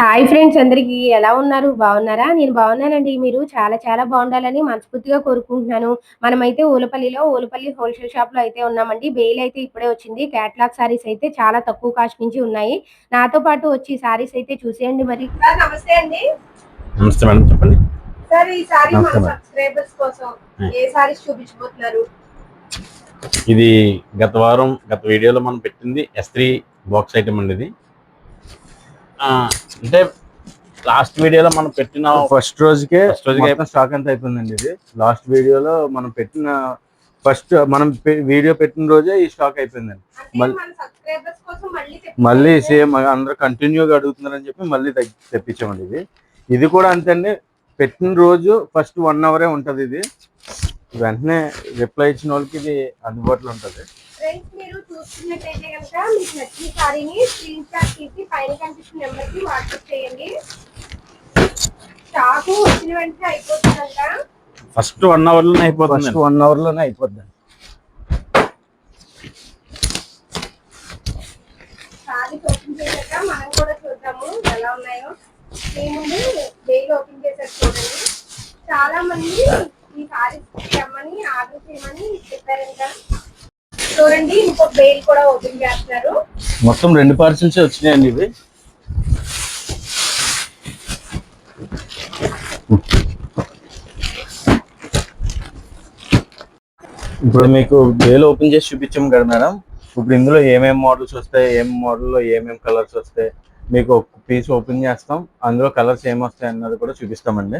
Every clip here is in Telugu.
హాయ్ ఫ్రెండ్స్ అందరికీ. ఎలా ఉన్నారు? బాగున్నారా? నేను బాగున్నానండి. మీరు చాలా చాలా బాగుండాలని మనస్ఫూర్తిగా కోరుకుంటున్నాను. మనమైతే ఊలపల్లిలో ఊలపల్లి హోల్సేల్ షాప్లో అయితే ఉన్నామండి. బెయిల్ అయితే ఇప్పుడే వచ్చింది. క్యాట్లాగ్ సారీస్ అయితే చాలా తక్కువ కాస్ట్ నుంచి ఉన్నాయి. నాతో పాటు వచ్చి సారీస్ అయితే చూసేయండి మరి. నమస్తే అండి. నమస్తే మేడం చెప్పండి. సార్ ఈ సారీ మేడం. సబ్స్క్రైబర్స్ కోసం ఏ సారీస్ చూపించబోతున్నారు? ఇది గత వారం గత వీడియోలో మనం పెట్టింది ఎస్ త్రీ బాక్స్ ఐటమ్ అండి ఇది. అంటే లాస్ట్ వీడియోలో మనం పెట్టిన ఫస్ట్ రోజుకే First రోజుకే స్టాక్ అంతా అయిపోయిందండి ఇది. లాస్ట్ వీడియోలో మనం పెట్టిన ఫస్ట్ మనం వీడియో పెట్టిన రోజే ఈ స్టాక్ అయిపోయిందండి. మళ్ళీ- మన సబ్స్క్రైబర్స్ కోసం మళ్ళీ మళ్ళీ సేమ్ అందరూ కంటిన్యూగా అడుగుతున్నారని చెప్పి మళ్ళీ తెప్పించామండి ఇది. ఇది కూడా అంతే పెట్టిన రోజు ఫస్ట్ వన్ అవరే ఉంటది ఇది. వెంటనే రిప్లై ఇచ్చిన వాళ్ళకి ఇది అందుబాటులో ఉంటది. ఫ్రెండ్స్ మీరు చూస్తున్నట్టయితే కనుక మీకు నచ్చిన సారీని స్క్రీన్ షాట్ తీసి పైన కనిపిస్తున్న నెంబర్కి వాట్సాప్ చేయండి. స్టాక్ వచ్చిన వెంటనే అయిపోతుందంట. ఫస్ట్ వన్ అవర్లోనే అయిపోతుంది. ఫస్ట్ వన్ అవర్లోనే అయిపోద్ది. సారీస్ ఓపెన్ చేశాక మనం కూడా చూద్దాము ఎలా ఉన్నాయో. మీ ముందు బెయిల్ ఓపెన్ చేశాక చూడండి. చాలా మంది ఈ సారీస్ తెమ్మని ఆర్డర్ చేయమని చెప్పారంట. చూడండి ఇంకొక బెయిల్ కూడా ఓపెన్ చేస్తున్నారు. మొత్తం రెండు పార్సిల్స్ వచ్చినాయండి ఇవి? ఇప్పుడు మీకు డేలో ఓపెన్ చేసి చూపించాము కదా మేడం ఇప్పుడు ఇందులో ఏమేం మోడల్స్ వస్తాయి ఏం మోడల్లో ఏమేం కలర్స్ వస్తాయి మీకు ఒక పీస్ ఓపెన్ చేస్తాం. అందులో కలర్స్ ఏం వస్తాయి అన్నది కూడా చూపిస్తామండి.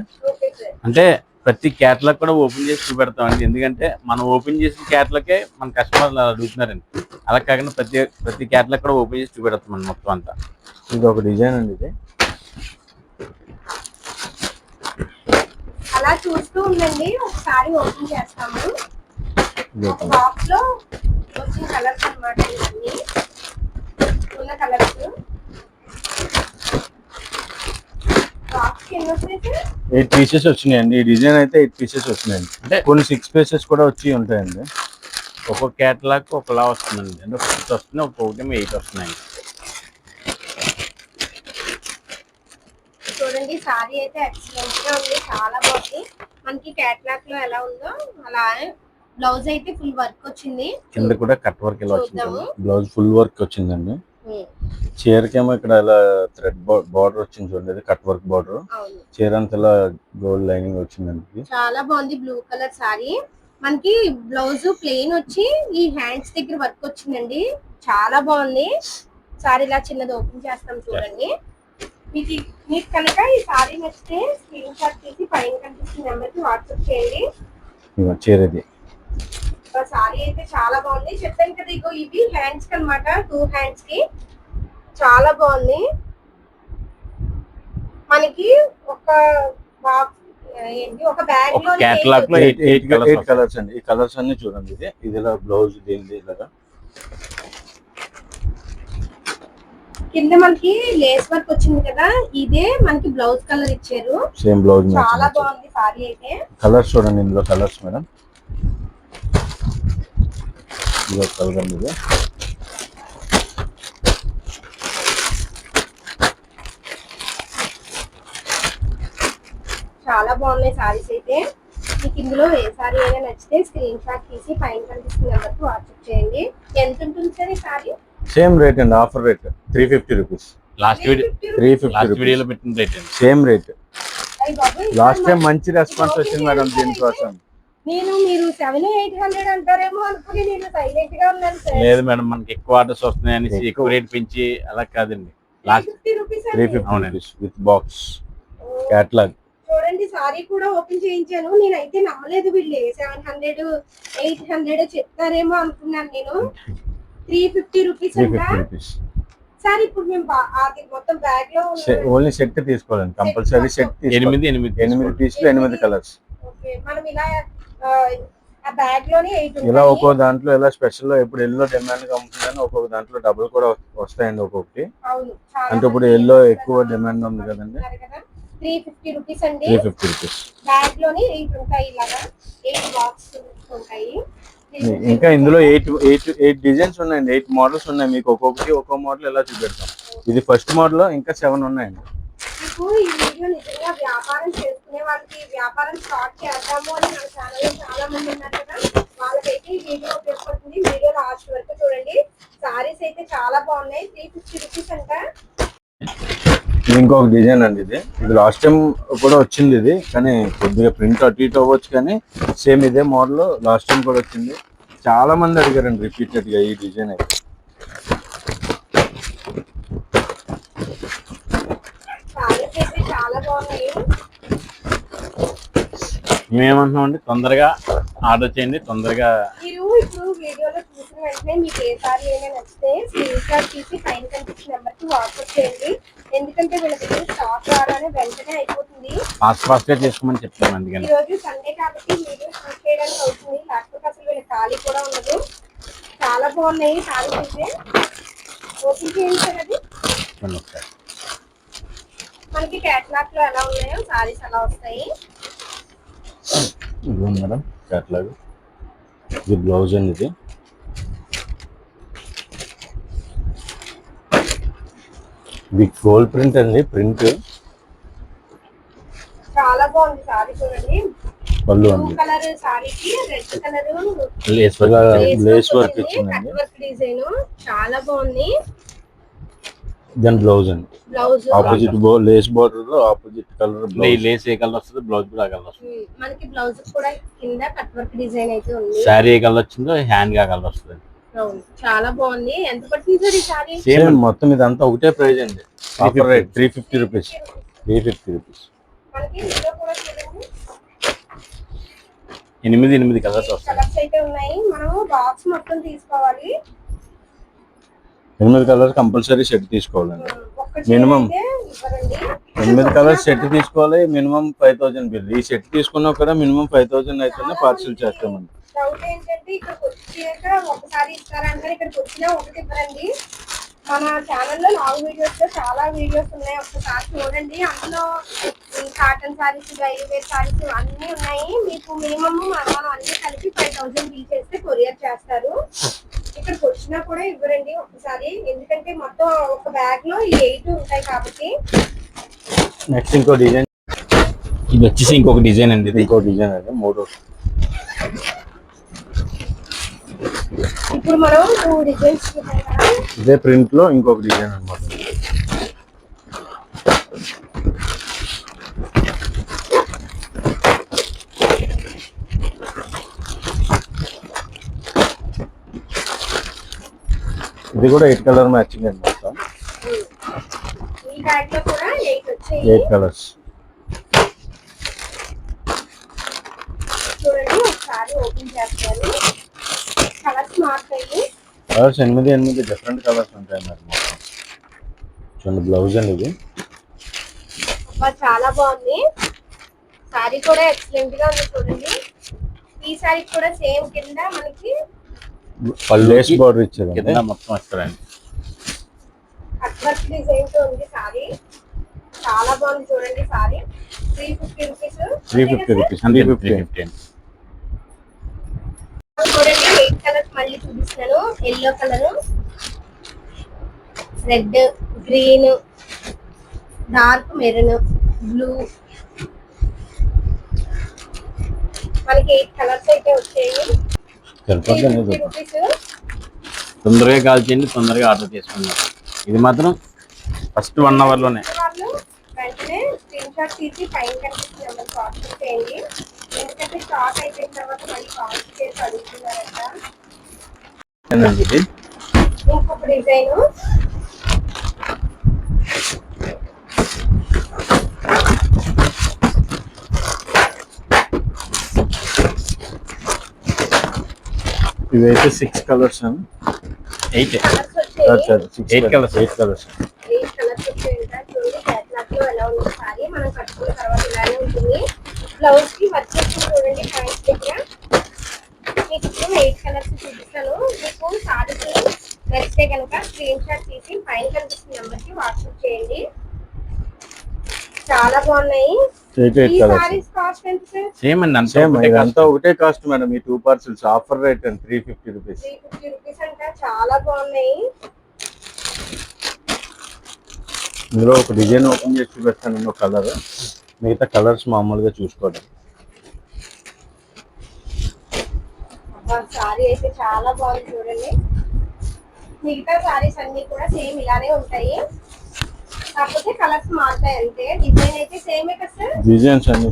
అంటే ప్రతి క్యాటలాగ్ కూడా ఓపెన్ చేసి చూపెడతాం అండి. ఎందుకంటే మనం ఓపెన్ చేసిన క్యాటలాగే మన కస్టమర్లు అడుగుతున్నారండి. అలా కాకుండా ప్రతి ప్రతి క్యాటలాగ్ కూడా ఓపెన్ చేసి చూపెడతాం అండి మొత్తం అంతా. ఇది ఒక డిజైన్ అండి ఇది. అలా చూస్తూ ఉండండి. ఒకసారి ఓపెన్ చేస్తాము. బాక్స్లో వచ్చిన కలర్స్ అన్నమాట ఇవన్నీ. ఉన్న కలర్స్ బాక్స్ ఎన్ని వస్తాయి సార్ ఎయిట్ పీసెస్ వచ్చినాయండి. ఈ డిజైన్ అయితే ఎయిట్ పీసెస్ వచ్చినాయండి. అంటే కొన్ని సిక్స్ పీసెస్ కూడా వచ్చి ఉంటాయండి. ఒక్కొక్క క్యాటలాగ్ ఒకలా వస్తుందండి. అంటే సిక్స్ వస్తున్నాయి ఒక్కొక్కటి ఎయిట్ వస్తున్నాయి. చూడండి సారీ అయితే ఎక్సలెంట్గా ఉంది. చాలా బాగుంది. మనకి క్యాట్లాగ్లో ఎలా ఉందో అలా బ్లౌజ్ అయితే ఫుల్ వర్క్ వచ్చింది. కింద కూడా కట్ వర్క్ ఇలా వచ్చింది. బ్లౌజ్ ఫుల్ వర్క్ వచ్చిందండి. చీరకేమో ఇక్కడ ఇలా థ్రెడ్ బార్డర్ వచ్చింది చూడండి కట్ వర్క్ బార్డర్. చీర అంతా ఇలా గోల్డ్ లైనింగ్ వచ్చిందండి. చాలా బాగుంది బ్లూ కలర్ సారీ. మనకి బ్లౌజ్ ప్లెయిన్ వచ్చి ఈ హ్యాండ్స్ దగ్గర వర్క్ వచ్చిందండి. చాలా బాగుంది. సారీ ఇలా చిన్నది ఓపెన్ చేస్తాం చూడండి. మీకు మీకు కనుక ఈ సారీ నచ్చితే స్క్రీన్ షాట్ తీసి పైన కనిపిస్తున్న నెంబర్కి వాట్సాప్ చేయండి. ఇదిగో చీర ఇది ఆ సారీ అయితే చాలా బాగుంది. చెప్పాను కదా ఇగో ఇవి హ్యాండ్స్కి అనమాట టూ హ్యాండ్స్కి. చాలా బాగుంది. మనకి ఒక బాక్స్ ఏంటి ఒక బ్యాగ్లో ఎయిట్ ఎయిట్ colours ఎయిట్ వస్తాయి. కలర్స్ అండి. ఈ కలర్స్ అన్ని చూడండి ఇది. ఇది ఇలా బ్లౌజ్ దీనిది ఇలాగా. కింద మనకి లేస్ వర్క్ వచ్చింది కదా ఇదే మనకి బ్లౌజ్ కలర్ ఇచ్చారు. సేమ్ బ్లౌజ్ చాలా బాగుంది సారీ అయితే. కలర్స్ చూడండి ఇందులో కలర్స్ మేడం. ఇది ఒక కలర్ అండి చాలా బాగున్నాయి సారీస్ అయితే. మీకు ఇందులో ఏ సారీ అయినా నచ్చితే స్క్రీన్ షాట్ తీసి పైన కనిపిస్తున్న నెంబర్కి వాట్సాప్ చేయండి. ఎంత ఉంటుంది సార్ ఈ సారీ సేమ్ రేట్ అండి offer rate three fifty rupees last video three fifty వీడియోలో పెట్టిన rate same rate last time మంచి రెస్పాన్స్ వచ్చింది మేడం దీనికోసం. నేను మీరు సెవెన్ ఎయిట్ హండ్రెడ్ అంటారేమో అనుకుని నేను సైలెంట్గా ఉన్నాను సార్ లేదు మేడం మనకి ఎక్కువ ఆర్డర్స్ వస్తున్నాయి అనేసి ఎక్కువ. రేట్ పెంచి అలా కాదండి. Last fifty rupees three fifty అవునండి. విత్ బాక్స్ క్యాట్లాగ్ చూడండి సారీ కూడా ఓపెన్ చేయించాను. నేనైతే నమ్మలేదు వీళ్ళు. సెవెన్ హండ్రెడ్ ఎయిట్ హండ్రెడ్ చెప్తారేమో అనుకున్నాను నేను. త్రీ ఫిఫ్టీ రూపీస్ త్రీ అంట. ఫిఫ్టీ రూపీస్ సార్ ఇప్పుడు మేము అది మొత్తం బ్యాగ్లో ఓన్లీ సెట్ తీసుకోవాలండి. కంపల్సరీ సెట్ ఎనిమిది ఎనిమిది ఎనిమిది పీసులు ఎనిమిది కలర్స్ ఓకే మనం ఇలా ఇలా ఒక్కో దాంట్లో ఇలా స్పెషల్ ఇప్పుడు ఎల్లో డిమాండ్గా ఉంటుందని ఒక్కొక్క దాంట్లో డబుల్ కూడా వస్తాయండి ఒక్కొక్కటి. అంటే ఇప్పుడు ఎల్లో ఎక్కువ డిమాండ్ ఉంది కదండి. త్రీ ఫిఫ్టీ రూపీస్ అండి. త్రీ ఫిఫ్టీ రూపీస్ బ్యాగ్లోని ఎయిట్ ఉంటాయి ఇలాగా. ఎయిట్ బాక్స్ ఉంటాయి. ఇంకా ఇందులో ఎయిట్ ఎయిట్ ఎయిట్ డిజైన్స్ ఉన్నాయండి. ఎయిట్ మోడల్స్ ఉన్నాయి. మీకు ఒక్కొక్కటి ఒక్కో మోడల్ ఎలా చూపెడతాం. ఇది ఫస్ట్ మోడల్ ఇంకా సెవెన్ ఉన్నాయండి. మీకు ఈ వీడియో నిజంగా వ్యాపారం చేసుకునే వాళ్ళకి వ్యాపారం స్టార్ట్ చేద్దాము అని మన ఛానల్ చాలా మంది ఉన్నారు కదా వాళ్ళకైతే ఈ వీడియో ఉపయోగపడుతుంది. వీడియో లాస్ట్ వరకు చూడండి. సారీస్ అయితే చాలా బాగున్నాయి. త్రీ ఫిఫ్టీ రూపీస్ అంట. ఇంకొక డిజైన్ అండి ఇది. ఇది లాస్ట్ టైం కూడా వచ్చింది ఇది కానీ కొద్దిగా ప్రింట్ అటు ఇటు అవ్వచ్చు కానీ సేమ్ ఇదే మోడల్ లాస్ట్ టైం కూడా వచ్చింది. చాలా మంది అడిగారండి రిపీటెడ్గా ఈ డిజైన్ అయితే సారీస్ మేమేమంటున్నాం అండి తొందరగా ఆర్డర్ చేయండి తొందరగా మీరు ఇప్పుడు వీడియోలో చూసిన వెంటనే మీకు ఏ సారీ అయినా నచ్చితే స్క్రీన్ షాట్ తీసి పైన కనిపించిన నెంబర్కి వాట్సాప్ చేయండి. ఎందుకంటే వీళ్ళ దగ్గర స్టాక్ రాగానే వెంటనే అయిపోతుంది. ఫాస్ట్ ఫాస్ట్గా చేసుకోమని చెప్తాను ఈ అందుకని. రోజు సండే కాబట్టి వీడియో షూట్ చేయడానికి అవుతుంది. లేకపోతే అసలు వీళ్ళ ఖాళీ కూడా ఉండదు. చాలా బాగున్నాయి సారీస్ అయితే. ఓపెన్ చేయండి సార్ అది. ఒకసారి. మనకి క్యాట్లాగ్లో ఎలా ఉన్నాయో సారీస్ అలా వస్తాయి? ఇది ఉంది మేడం క్యాట్లాగ్ ఇది బ్లౌజ్ అండి ఇది. ఇది గోల్డ్ ప్రింట్ అండి ప్రింట్ చాలా బాగుంది సారీ చూడండి. పళ్ళు బ్లూ అండి. కలర్ సారీకి రెడ్ కలర్ లేస్ వర్క్ ఇచ్చిందండి డిజైన్ చాలా బాగుంది. దాని బ్లౌజ్ అండి. బ్లౌజ్. ఆపోజిట్ లేస్ బార్డర్లో ఆపోజిట్ కలర్ లేస్ ఏ కలర్ వస్తుంది బ్లౌజ్ కూడా ఆ కలర్ వస్తుంది. మనకి బ్లౌజ్ కూడా కింద కట్ వర్క్ డిజైన్ అయితే ఉంది. శారీ ఏ కలర్ వచ్చిందో హ్యాండ్గా కలర్ వస్తుంది. చాలా బాగుంది. ఎంత పడుతుంది సార్ ఈ సారీ సేమ్ మొత్తం ఇదంతా ఒకటే ప్రైస్ అండి. Offer rate three fifty rupees three fifty rupees ఎనిమిది ఎనిమిది కలర్స్ వస్తాయి. కలర్స్ అయితే ఉన్నాయి. మనము బాక్స్ మొత్తం తీసుకోవాలి. ఎనిమిది కలర్స్ కంపల్సరీ సెట్ తీసుకోవాలండి. మినిమం ఎనిమిది కలర్స్ సెట్ తీసుకోవాలి మినిమం ఫైవ్ థౌసండ్ బిల్. ఈ సెట్ తీసుకున్నా కూడా మినిమం ఫైవ్ థౌసండ్ అయితేనే పార్సిల్ చేస్తామండి. డౌట్ ఏంటంటే ఇక్కడికి వచ్చాక ఒకసారి ఇస్తారంటారు ఇక్కడికి వచ్చినా ఒకటి ఇవ్వరండి. మన ఛానల్లో లాంగ్ వీడియోస్లో చాలా వీడియోస్ ఉన్నాయి. ఒకసారి చూడండి. అందులో కాటన్ సారీస్ డైలీ శారీస్ సారీస్ ఉన్నాయి. మీకు మినిమం మనం అన్ని కలిపి ఫైవ్ థౌసండ్ బిల్ చేస్తే కొరియర్ చేస్తారు. ఇక్కడికి వచ్చినా కూడా ఇవ్వరండి ఒకసారి. ఎందుకంటే మొత్తం ఒక బ్యాగ్లో ఈ ఎయిట్ ఉంటాయి కాబట్టి. నెక్స్ట్ ఇంకో డిజైన్ ఇది వచ్చేసి ఇంకొక డిజైన్ అండి ఇది. ఇంకో డిజైన్ అండి మూడు. ఇప్పుడు మనం టూ డిజైన్స్ ఇదే ప్రింట్లో ఇంకొక డిజైన్ అనమాట ఇది కూడా ఎయిట్ కలర్ మ్యాచింగ్ అండి మొత్తం ఎయిట్ కలర్స్. కలర్స్ ఎనిమిది ఎనిమిది డిఫరెంట్ కలర్స్ ఉంటాయి మరి మొత్తం చూడండి బ్లౌజ్ అండి ఇది. చాలా బాగుంది. సారీ కూడా ఎక్సలెంట్గా ఉంది చూడండి. ఈ సారీ కూడా సేమ్ కింద మనకి లేస్ బార్డర్ ఇచ్చారండి. కింద మొత్తం వస్తారండి డిజైన్తో ఉంది సారీ. చాలా బాగుంది చూడండి sari. Three fifty rupees three fifty rupees three three fifty fifty అండి. చూడండి ఎయిట్ కలర్స్ మళ్ళీ చూపిస్తాను yellow colour red green dark maroon blue మనకి ఎయిట్ కలర్స్ అయితే వచ్చాయి. సరిపోతుంది తొందరగా కాల్ చేయండి తొందరగా ఆర్డర్ చేసుకున్నారు ఇది మాత్రం ఫస్ట్ వన్ అవర్లోనే వాళ్ళు వెంటనే స్క్రీన్ షాట్ తీసి పైన కనిపిస్తున్న నెంబర్ వాట్సాప్ చేయండి ఎందుకంటే స్టాక్ అయిపోయిన తర్వాత మళ్ళీ కాల్ చేసి అడుగుతున్నారంట. అండి ఇది? ఇంకొక డిజైన్. ఇవైతే సిక్స్ కలర్స్ అండి eight. Eight colours eight colours వచ్చాయంట చూడండి క్యాట్లాగ్లో ఎలా ఉంది సారీ. మనం కట్టుకున్న తర్వాత ఇలానే ఉంటుంది. బ్లౌజ్కి వర్క్ చేసి చూడండి హ్యాండ్స్ దగ్గర. మీకు ఇప్పుడు ఎయిట్ కలర్స్ చూపిస్తాను. మీకు నచ్చితే కనుక స్క్రీన్ షాట్ తీసి పైన కనిపిస్తున్న నెంబర్కి వాట్సాప్ చేయండి. చాలా బాగున్నాయి. ఈ సారీస్ సేమ్ అండి అంతా సేమ్ ఒకటే ఇదంతా. ఒకటే కాస్ట్ మేడం ఈ టూ పార్సల్స్ ఆఫర్ రేట్ అండి three fifty rupees three fifty rupees అంటే చాలా బాగున్నాయి. ఇందులో ఒక డిజైన్ ఓపెన్ చేసి చూపిస్తాను ఒక కలర్ మిగతా కలర్స్ మామూలుగా చూసుకోండి సారీ అయితే చాలా బాగుంది చూడండి. మిగతా సారీస్ అన్ని కూడా సేమ్ ఇలానే ఉంటాయి. కాకపోతే కలర్స్ మారుతాయి అంతే. డిజైన్ అయితే సేమే కదా? సార్ డిజైన్స్ అన్ని.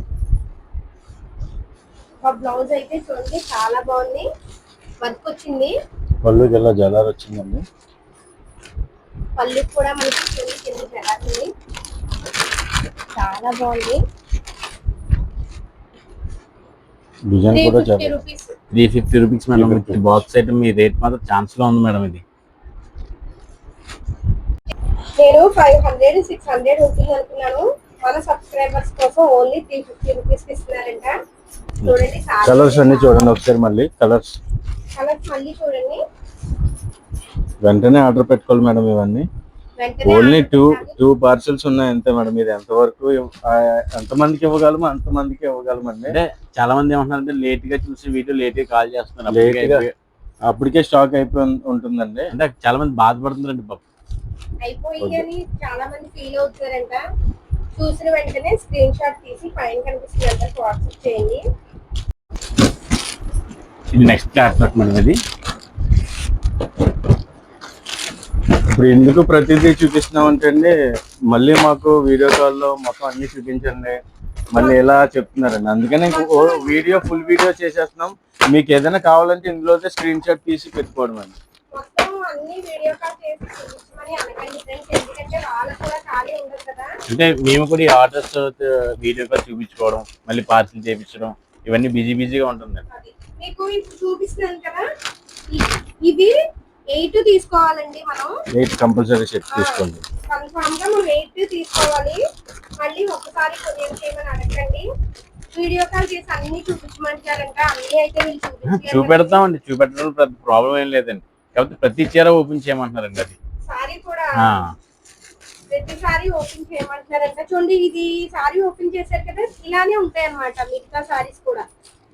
మా బ్లౌజ్ అయితే చూడండి చాలా బాగుంది. వర్క్ వచ్చింది. పళ్ళు జిల్లా జలార్ వచ్చిందండి. పళ్ళు కూడా మనకి చూడండి కింద చాలా బాగుంది. డిజైన్ కూడా చాలా rupees three fifty rupees madam 350. Box item మీ రేట్ మాత్రం ఛాన్స్లో ఉంది మేడం ఇది. నేను ఫైవ్ హండ్రెడ్ సిక్స్ హండ్రెడ్ ఉంటుంది అనుకున్నాను. మన సబ్స్క్రైబర్స్ కోసం ఓన్లీ త్రీ ఫిఫ్టీ రూపీస్ ఇస్తున్నారంట. కలర్స్ అన్ని చూడండి ఒకసారి మళ్ళీ కలర్స్. కలర్స్ మళ్ళీ చూడండి. వెంటనే ఆర్డర్ పెట్టుకోవాలి మేడం ఇవన్నీ. వెంటనే ఓన్లీ టూ. టూ పార్సల్స్ ఉన్నాయి అంతే మేడం. ఇది ఎంతవరకు ఎంతమందికి ఇవ్వగలము అంతమందికి ఇవ్వగలమండి. అంటే చాలా మంది ఏమంటున్నారంటే లేట్గా చూసి వీడియో లేట్గా కాల్ చేస్తున్నారు. అప్పటికే గా. అయిపోయి- అప్పటికే స్టాక్ అయిపోయి ఉంటుందండి. అంటే చాలా మంది బాధపడుతున్నారండి అయిపోయింది అని చాలా మంది ఫీల్ అవుతున్నారంట. చూసిన వెంటనే స్క్రీన్ షాట్ తీసి పైన కనిపిస్తున్నంత వాట్సాప్ చేయండి. ఇది నెక్స్ట్ క్లాస్ మేడం ఇది. ఇప్పుడు ఎందుకు ప్రతిదీ చూపిస్తున్నాం అంటే మళ్ళీ మాకు వీడియో కాల్లో మొత్తం అన్ని చూపించండి. మళ్ళీ ఎలా చెప్తున్నారండి. అందుకని వీడియో ఫుల్ వీడియో చేసేస్తున్నాం. మీకు ఏదైనా కావాలంటే ఇందులో స్క్రీన్ షాట్ తీసి పెట్టుకోవడం అండి. మొత్తం అన్ని వీడియో కాల్ చేసి అంటే మేము కూడా ఈ ఆర్డర్స్ వీడియో కాల్ చూపించుకోవడం మళ్ళీ పార్సిల్ చేయించడం ఇవన్నీ బిజీ బిజీగా ఉంటుంది మీకు చూపిస్తున్నాను కదా ఎయిట్ తీసుకోవాలండి మనం. ఎయిట్ కంపల్సరీ సెట్ తీసుకోండి. కన్ఫామ్గా మనం ఎయిట్ తీసుకోవాలి. మళ్ళీ ఒకసారి కొరియర్ చేయమని అడగండి. వీడియో కాల్ చేసి అన్ని చూపించమంటారంట అన్ని అయితే చూపెడతామండి చూపెట్టడం ప్రాబ్లం ఏం లేదండి. కాకపోతే ప్రతి చీర ఓపెన్ చేయమంటున్నారండి అది. సారీ కూడా ప్రతిసారి ఓపెన్ చేయమంటున్నారంట. చూడండి ఇది సారీ ఓపెన్ చేశారు కదా ఇలానే ఉంటాయి అన్నమాట మిగతా సారీస్ కూడా.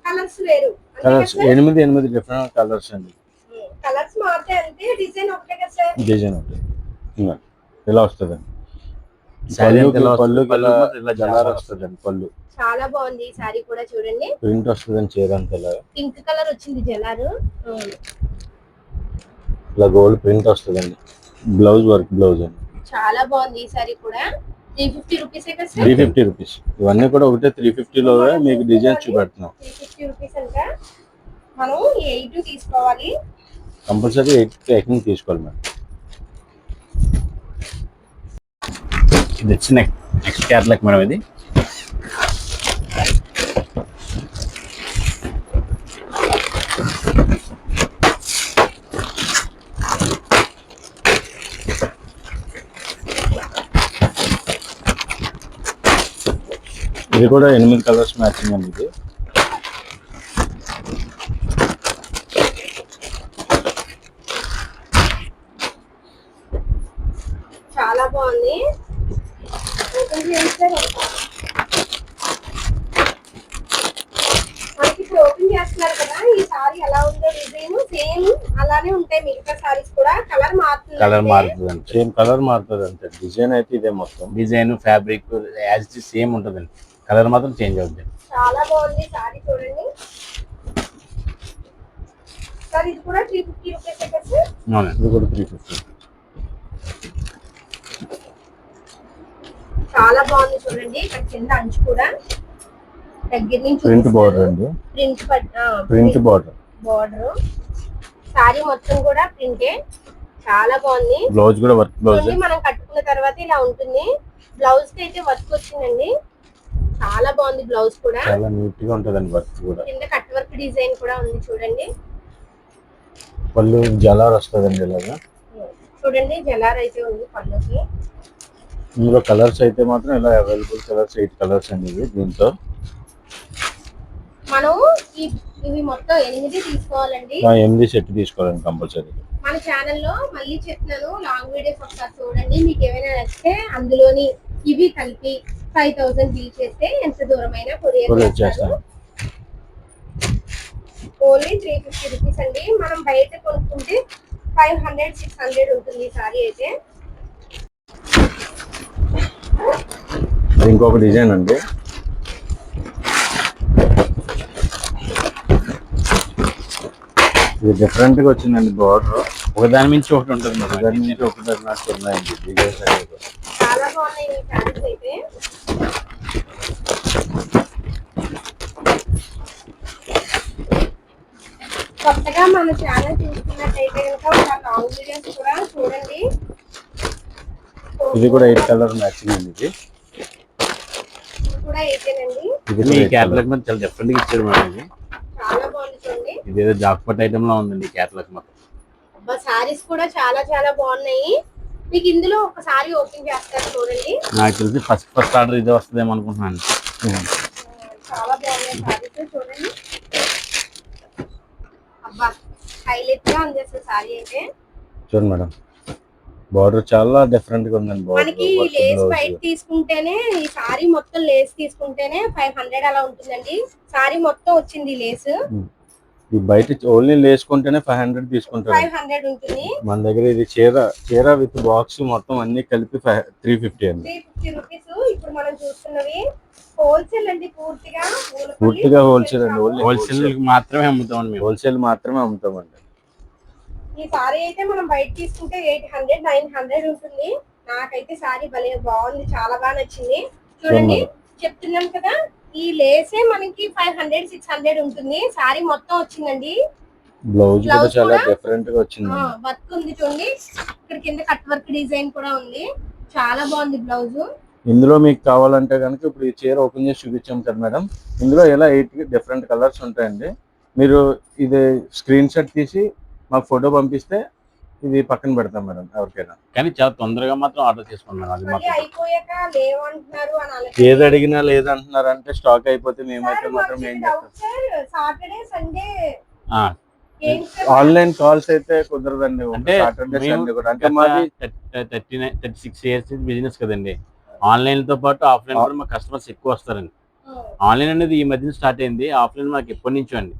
కలర్స్ వేరు. కలర్స్ ఎనిమిది ఎనిమిది డిఫరెంట్ కలర్స్ అండి. కలర్స్ మారుతాయి అంతే డిజైన్ ఒకటే కదా సార్? డిజైన్ ఇదిగోండి. ఇలా వస్తుందండి? పళ్ళు వస్తుంది. పళ్ళు మాత్రం ఇలా జలార్ జలార్ వస్తుందండి పళ్ళు. చాలా బాగుంది ఈ సారీ కూడా చూడండి. ప్రింట్ వస్తుందండి చీర అంతా పింక్ కలర్ వచ్చింది జలారు ఇలా గోల్డ్ ప్రింట్ వస్తుందండి. Blouse work blouse. అండి చాలా బాగుంది ఈ సారీ కూడా. Three fifty rupees three fifty rupees. ఇవన్నీ కూడా ఒకటే త్రీ ఫిఫ్టీలో మీకు డిజైన్ చూపెడుతున్నాం. త్రీ ఫిఫ్టీ రూపీస్ అంట. మనం ఎయిట్ తీసుకోవాలి. కంపల్సరీ ఎయిట్ ప్యాకింగ్ తీసుకోవాలి మేడం. ఇది వచ్చి నెక్స్ట్ క్యాట్లాగ్ మేడం ఇది. ఇది కూడా ఎనిమిది కలర్స్ మ్యాచింగ్ అండి ఇది. చాలా బాగుంది. ఓపెన్ చేస్తే మనకి ఇప్పుడు ఓపెన్ చేస్తున్నారు కదా ఈ సారీ ఎలా ఉందో డిజైన్ సేమ్ అలానే ఉంటాయి మిగతా సారీస్ కూడా. కలర్ మారుతుంది కలర్ అంతే. మారుతుందండి. సేమ్ కలర్ మారుతుంది అంతే డిజైన్ అయితే ఇదే మొత్తం. డిజైన్ ఫ్యాబ్రిక్ యాజ్ సేమ్ ఉంటుందండి. కలర్ మాత్రం చేంజ్ అవుతుంది చాలా బాగుంది సారీ చూడండి. సార్ ఇది కూడా త్రీ ఫిఫ్టీ రూపీస్ కదా సార్ అవునండి. ఇది కూడా త్రీ ఫిఫ్టీ చాలా బాగుంది చూడండి. ఇక్కడ కింద అంచు కూడా. దగ్గర నుంచి ప్రింట్ బార్డర్ అండి. Print print border border sari మొత్తం కూడా ప్రింటే చాలా బాగుంది. బ్లౌజ్ కూడా వర్క్ బ్లౌజ్ మనం కట్టుకున్న తర్వాత ఇలా ఉంటుంది. బ్లౌజ్కి అయితే వర్క్ వచ్చిందండి. చాలా బాగుంది బ్లౌజ్ కూడా. చాలా నీట్గా ఉంటుందండి వర్క్ కూడా. కింద కట్ వర్క్ డిజైన్ కూడా ఉంది చూడండి. పళ్ళు జలార్ వస్తుందండి ఇలాగా. చూడండి జలార్ అయితే ఉంది పళ్ళుకి. ఇందులో కలర్స్ అయితే మాత్రం ఇలా అవైలబుల్ కలర్స్ ఎయిట్ కలర్స్ అండి ఇవి దీంతో. మనం ఈ- ఇవి మొత్తం ఎనిమిది తీసుకోవాలండి. ఎనిమిది సెట్ తీసుకోవాలండి కంపల్సరీ. మన ఛానల్లో మళ్ళీ చెప్తున్నాను లాంగ్ వీడియోస్ ఒకసారి చూడండి. మీకు ఏమైనా నచ్చితే అందులోని ఇవి కలిపి ఫైవ్ థౌసండ్ బిల్ చేస్తే ఎంత దూరమైనా కొరియర్ కొరియర్ చేస్తాను. ఓన్లీ త్రీ ఫిఫ్టీ రూపీస్ అండి. మనం బయట కొనుక్కుంటే ఫైవ్ హండ్రెడ్ సిక్స్ హండ్రెడ్ ఉంటుంది సారీ అయితే. ఇంకొక డిజైన్ అండి. ఇది డిఫరెంట్గా వచ్చిందండి బార్డర్. ఒకదాని మించి ఒకటి ఉంటుంది మేడం. దాని నుంచి ఒకటి నాకు ఉన్నాయండి. డిజైన్స్ అనేవి చాలా బాగున్నాయి ఈ శారీస్ అయితే. కొత్తగా మన ఛానల్ చూస్తున్నట్టయితే కనుక ఒక లాంగ్ వీడియోస్ కూడా చూడండి. ఇది కూడా ఎయిట్ కలర్ మ్యాచింగ్ అండి ఇది. ఇది కూడా ఇది ఈ. క్యాటలాగ్ చాలా డిఫరెంట్గా ఇచ్చాడు మేడం ఇది. చాలా బాగుంది చూడండి ఇదేదో జాక్పట్ ఐటమ్ లా ఉందండి ఈ క్యాటలాగ్ మొత్తం. అబ్బా సారీస్ కూడా చాలా చాలా బాగున్నాయి. మీకు ఇందులో ఒక సారీ ఓపెన్ చేస్తారు చూడండి? నాకు తెలిసి ఫస్ట్ ఫస్ట్ ఆర్డర్ ఇదే వస్తుందేమో అనుకుంటున్నాను. చాలా బాగున్నాయి సారీస్ చూడండి. అబ్బా హైలైట్గా ఉంది అసలు సారీ అయితే. చూడండి మేడం. బార్డర్ చాలా డిఫరెంట్గా ఉందండి మనకి లేస్ బయట తీసుకుంటేనే ఈ సారీ మొత్తం లేస్ తీసుకుంటేనే ఫైవ్ హండ్రెడ్ అలా ఉంటుందండి. సారీ మొత్తం వచ్చింది లేస్ ఈ బయట ఓన్లీ లేసుకుంటేనే ఫైవ్ హండ్రెడ్ తీసుకుంటారు. ఫైవ్ హండ్రెడ్ ఉంటుంది. మన దగ్గర ఇది చీర చీర విత్ బాక్స్ మొత్తం అన్ని కలిపి త్రీ ఫిఫ్టీ అండి. చూస్తున్నవి హోల్సేల్ అండి పూర్తిగా. పూర్తిగా హోల్సేల్ మాత్రమే అమ్ముతామండి మేము. హోల్సేల్ మాత్రమే అమ్ముతామండి. ఈ సారీ అయితే మనం బయట తీసుకుంటే ఎయిట్ హండ్రెడ్ నైన్ హండ్రెడ్ ఉంటుంది. నాకైతే సారీ భలే బాగుంది చాలా బాగా నచ్చింది. చూడండి చెప్తున్నాం కదా ఈ లేసే మనకి ఫైవ్ హండ్రెడ్ సిక్స్ హండ్రెడ్ ఉంటుంది. సారీ మొత్తం వచ్చిందండి. బ్లౌజ్ కూడా చాలా? డిఫరెంట్గా వచ్చింది. వర్క్ ఉంది చూడండి. ఇక్కడ కింద కట్ వర్క్ డిజైన్ కూడా ఉంది. చాలా బాగుంది బ్లౌజ్ ఇందులో మీకు కావాలంటే కనుక ఇప్పుడు ఈ చీర ఓపెన్ చేసి చూపించాం కదా మేడం ఇందులో ఇలా ఎయిట్ డిఫరెంట్ కలర్స్ ఉంటాయండి. మీరు ఇది స్క్రీన్ షాట్ తీసి మాకు ఫోటో పంపిస్తే ఇది పక్కన పెడతాం మేడం ఎవరికైనా. కానీ చాలా తొందరగా మాత్రం ఆర్డర్ చేసుకున్నాను అది మాత్రం. అయిపోయాక లేవంటున్నారు అని అనకండి. ఏది అడిగినా లేదంటున్నారు అంటే స్టాక్ అయిపోతే మేమైతే మాత్రం ఏం చేస్తాం? సాటర్డే సండే ఆ? ఆన్లైన్ కాల్స్ అయితే కుదరదండి అంటే సాటర్డే మేము సండే కూడా. అంటే మాది thirty nine thirty six years business కదండి. ఆన్లైన్తో పాటు ఆఫ్లైన్ కూడా మా కస్టమర్స్ ఎక్కువ వస్తారండి. ఆన్లైన్ అనేది ఈ మధ్యన స్టార్ట్ అయింది ఆఫ్లైన్ మాకు ఎప్పటి నుంచో అండి.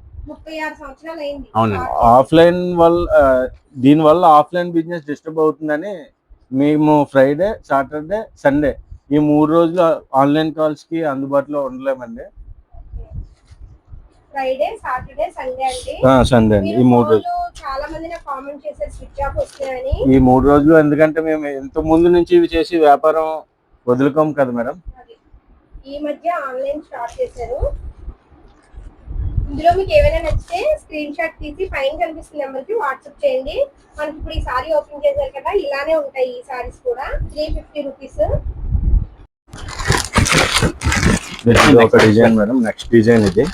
అవునండి. ఆఫ్లైన్ వల్ల దీని వల్ల ఆఫ్లైన్ బిజినెస్ డిస్టర్బ్ అవుతుందని మేము ఫ్రైడే సాటర్డే సండే ఈ మూడు రోజులు ఆన్లైన్ కాల్స్కి అందుబాటులో ఉండలేమండి. ఫ్రైడే సాటర్డే సండే అండి. సండే అండి. ఈ మూడు రోజులు ఫోన్లో చాలా మంది నాకు కామెంట్ చేశారు స్విచ్ ఆఫ్ వస్తున్నాయని. ఈ మూడు రోజులు ఎందుకంటే మేము ఇంత ముందు నుంచి ఇవి చేసి వ్యాపారం వదులుకోం కదా మేడం. ఈ మధ్య ఆన్లైన్ స్టార్ట్ చేశారు. ఇందులో మీకు ఏమైనా నచ్చితే స్క్రీన్ షాట్ తీసి పైన కనిపిస్తున్న నెంబర్కి వాట్సాప్ చేయండి. మనకి ఇప్పుడు ఈ సారీ ఓపెన్ చేశారు కదా ఇలానే ఉంటాయి ఈ సారీస్ కూడా. Three fifty rupees. ఒక డిజైన్ మేడం నెక్స్ట్ డిజైన్ ఇది.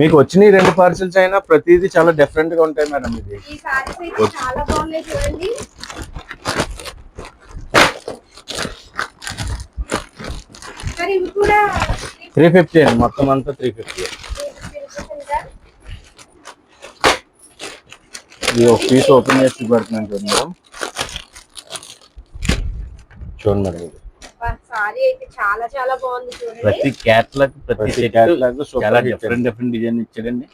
మీకు వచ్చిన రెండు పార్సల్స్ అయినా ప్రతిదీ చాలా డిఫరెంట్గా ఉంటాయి మేడం ఇది. కూడా త్రీ ఫిఫ్టీ అండి. మొత్తం అంతా త్రీ ఫిఫ్టీ. 350 రూపీస్ అంతా. ఇది ఒక పీస్ ఓపెన్ చేసి చూపెడుతున్నాను చూడండి మేడం. చూడండి మేడం ఇది. అబ్బా, సారీ అయితే చాలా చాలా బాగుంది చూడండి. ప్రతి క్యాట్లాగ్ ప్రతి super చాలా డిఫరెంట్ డిఫరెంట్ డిజైన్ ఇచ్చాడండి.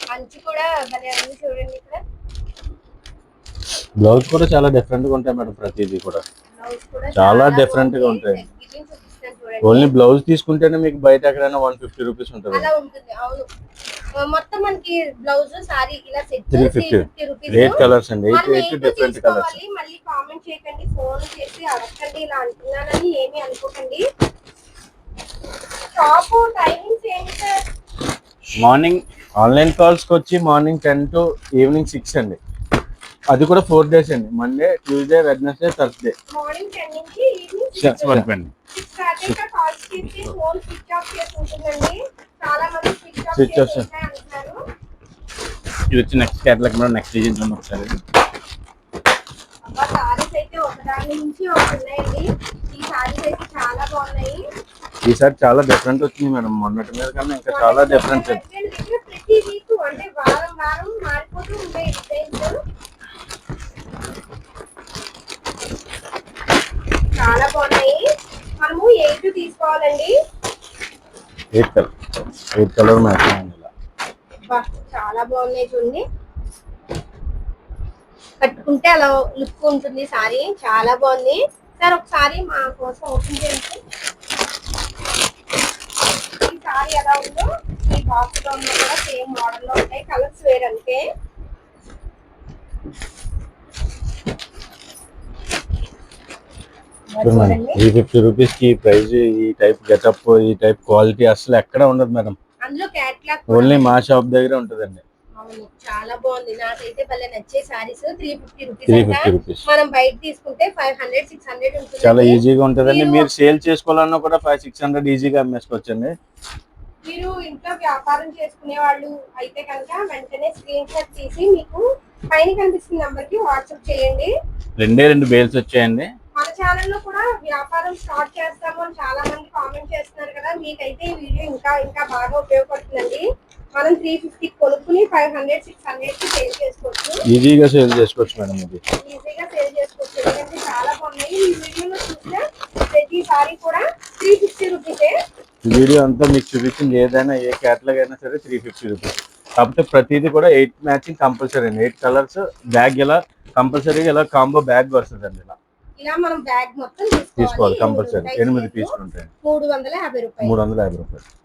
బ్లౌజ్ కూడా చాలా డిఫరెంట్గా ఉంటాయి మేడం ప్రతిదీ కూడా. బ్లౌజ్ కూడా చాలా different గా ఉంటాయి. ఓన్లీ బ్లౌజ్ తీసుకుంటేనే మీకు బయట ఎక్కడైనా వన్ ఫిఫ్టీ రూపీస్ ఉంటుంది. అలా ఉంటుంది అవును. మొత్తం మనకి బ్లౌజ్ సారీ ఇలా సెట్ 350. రూపీస్ ఎయిట్ కలర్స్ అండి. ఎయిట్ ఎయిట్ డిఫరెంట్ కలర్స్ మళ్ళీ కామెంట్ చేయకండి ఫోన్ చేసి అడగండి ఇలా అంటున్నానని ఏమీ అనుకోకండి. షాప్ టైమింగ్స్ ఏంటి సార్ మార్నింగ్ ఆన్లైన్ కాల్స్కి వచ్చి morning ten to evening six అండి. అది కూడా ఫోర్ డేస్ అండి. Monday Tuesday Wednesday Thursday six sure. అండి స్విచ్ ఆఫ్ ఇది వచ్చి next catalogue madam next design చూడండి ఒకసారి. ఈసారి చాలా డిఫరెంట్ వచ్చింది మేడం. మొన్నటి మీద కన్నా ఇంకా చాలా డిఫరెంట్ ప్రతి వీక్ అంటే వారం వారం మారిపోతూ ఉంటాయి డిజైన్స్ చాలా బాగున్నాయి. మనము ఎయిట్ తీసుకోవాలండి. Eight colour. Eight colour match ఇలా. అబ్బా, చాలా బాగున్నాయి చూడండి. కట్టుకుంటే అలా లుక్ ఉంటుంది సారీ. చాలా బాగుంది. సార్ ఒకసారి మా కోసం ఓపెన్ చేయండి. ఈ సారీ ఎలా ఉందో ఈ బాక్స్లో ఉన్న కూడా సేమ్ మోడల్లో ఉంటాయి. కలర్స్ వేర్ ఫిఫ్టీ రూపీస్కి ప్రైస్ ఈ టైప్ గెటప్ ఈ టైప్ క్వాలిటీ అసలు ఎక్కడ ఉండదు మేడం. అందులో క్యాట్లాగ్ ఓన్లీ మా షాప్ దగ్గర ఉంటదండి. అవును చాలా బాగుంది. నాకైతే భలే నచ్చే సారీస్ త్రీ ఫిఫ్టీ రూపీస్ మనం బయట తీసుకుంటే ఫైవ్ హండ్రెడ్ సిక్స్ హండ్రెడ్ ఉంటుంది. చాలా ఈజీగా ఉంటదండి. మీరు- మీరు సేల్ చేసుకోవాలన్నా కూడా ఫైవ్ సిక్స్ హండ్రెడ్ ఈజీగా అమ్మేసుకోవచ్చండి. మీరు ఇంట్లో వ్యాపారం చేసుకునే వాళ్ళు అయితే కనుక వెంటనే స్క్రీన్ షాట్ తీసి మీకు పైన కనిపిస్తున్న నంబర్కి వాట్సాప్ చేయండి. రెండే రెండు బేల్స్ వచ్చాయండి. మన ఛానల్లో కూడా వ్యాపారం స్టార్ట్ చేస్తాము అని చాలా మంది కామెంట్ చేస్తున్నారు కదా. మీకైతే ఈ వీడియో ఇంకా ఇంకా బాగా ఉపయోగపడుతుందండి. మనం త్రీ ఫిఫ్టీ కొనుక్కుని ఫైవ్ హండ్రెడ్ సిక్స్ హండ్రెడ్కి సేల్ చేసుకోవచ్చు. ఈజీగా సేల్ చేసుకోవచ్చు మేడం ఇది. ఈజీగా సేల్ చేసుకోవచ్చు. ఎందుకంటే చాలా బాగున్నాయి. ఈ వీడియోలో చూసిన ప్రతి సారీ కూడా త్రీ ఫిఫ్టీ రూపీసే వీడియో అంతా మీకు చూపించింది ఏదైనా ఏ క్యాటలాగ్ అయినా సరే త్రీ ఫిఫ్టీ రూపీస్ కాకపోతే ప్రతిదీ కూడా ఎయిట్ మ్యాచింగ్ కంపల్సరీ అండి ఎయిట్ కలర్స్ బ్యాగ్ ఇలా కంపల్సరీగా ఇలా కాంబో బ్యాగ్ వస్తుంది అండి ఇలా. ఇలా మనం బ్యాగ్ మొత్తం తీసుకోవాలి. కంపల్సరీ ఎనిమిది. పీసులు ఉంటాయి. మూడు వందల యాభై రూపాయలు. మూడు వందల యాభై రూపాయలు.